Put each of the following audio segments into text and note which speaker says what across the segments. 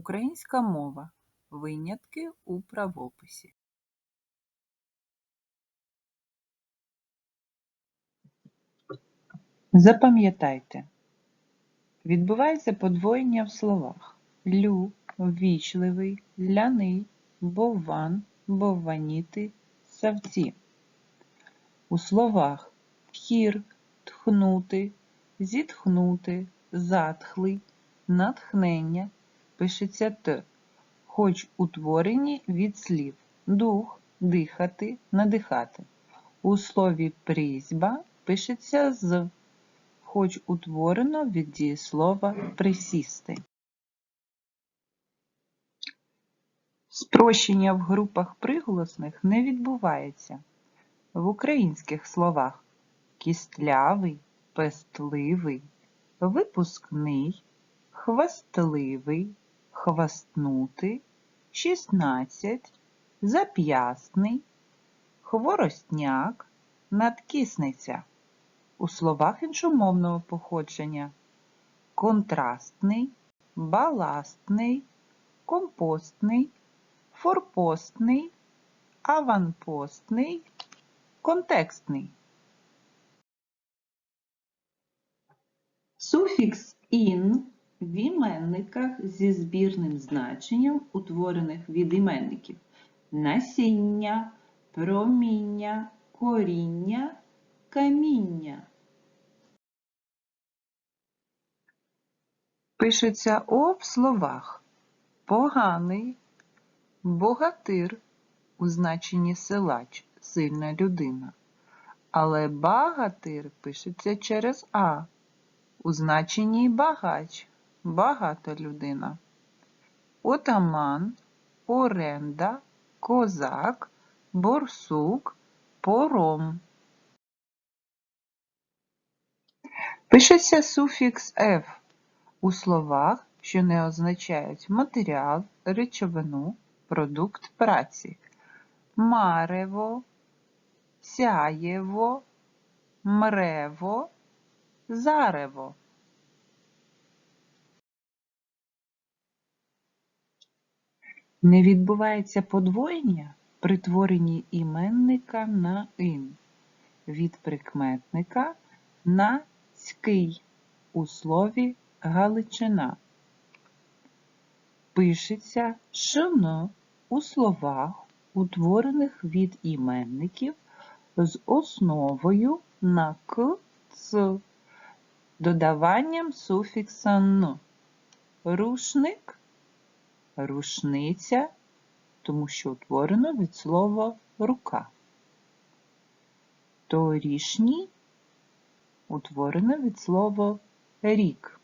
Speaker 1: Українська мова. Винятки у правописі. Запам'ятайте. Відбувається подвоєння в словах. Лю, ввічливий, ляний, бовван, бовваніти, савці. У словах хір, тхнути, зітхнути, затхлий, натхнення пишеться т, хоч утворені від слів дух, дихати, надихати. У слові прізьба пишеться з, хоч утворено від дієслова присісти. Спрощення в групах приголосних не відбувається. В українських словах кістлявий, пестливий, випускний, хвастливий, хвастнутий, шістнадцять, зап'ясний, хворостняк, надкісниця. У словах іншомовного походження контрастний, баластний, компостний, форпостний, аванпостний, контекстний. Суфікс «ін» в іменниках зі збірним значенням, утворених від іменників насіння, проміння, коріння, каміння. Пишеться О в словах поганий, богатир у значенні силач, сильна людина. Але багатир пишеться через А у значенні багач, багата людина. Отаман, оренда, козак, борсук, пором. Пишеться суфікс «ф» у словах, що не означають матеріал, речовину, продукт праці. Марево, сяєво, мрево, зарево. Не відбувається подвоєння при творенні іменника на ин від прикметника на цький у слові Галичина. Пишеться шино у словах, утворених від іменників з основою на к ц, додаванням суфікса н. Рушник, рушниця, тому що утворено від слова рука. Торішній утворено від слова рік.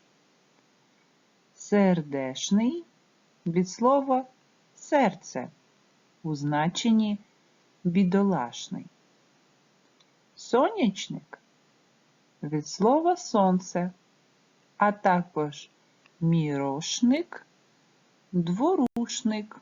Speaker 1: Сердешний від слова серце у значенні бідолашний. Сонячник від слова сонце, а також мірошник, дворушник.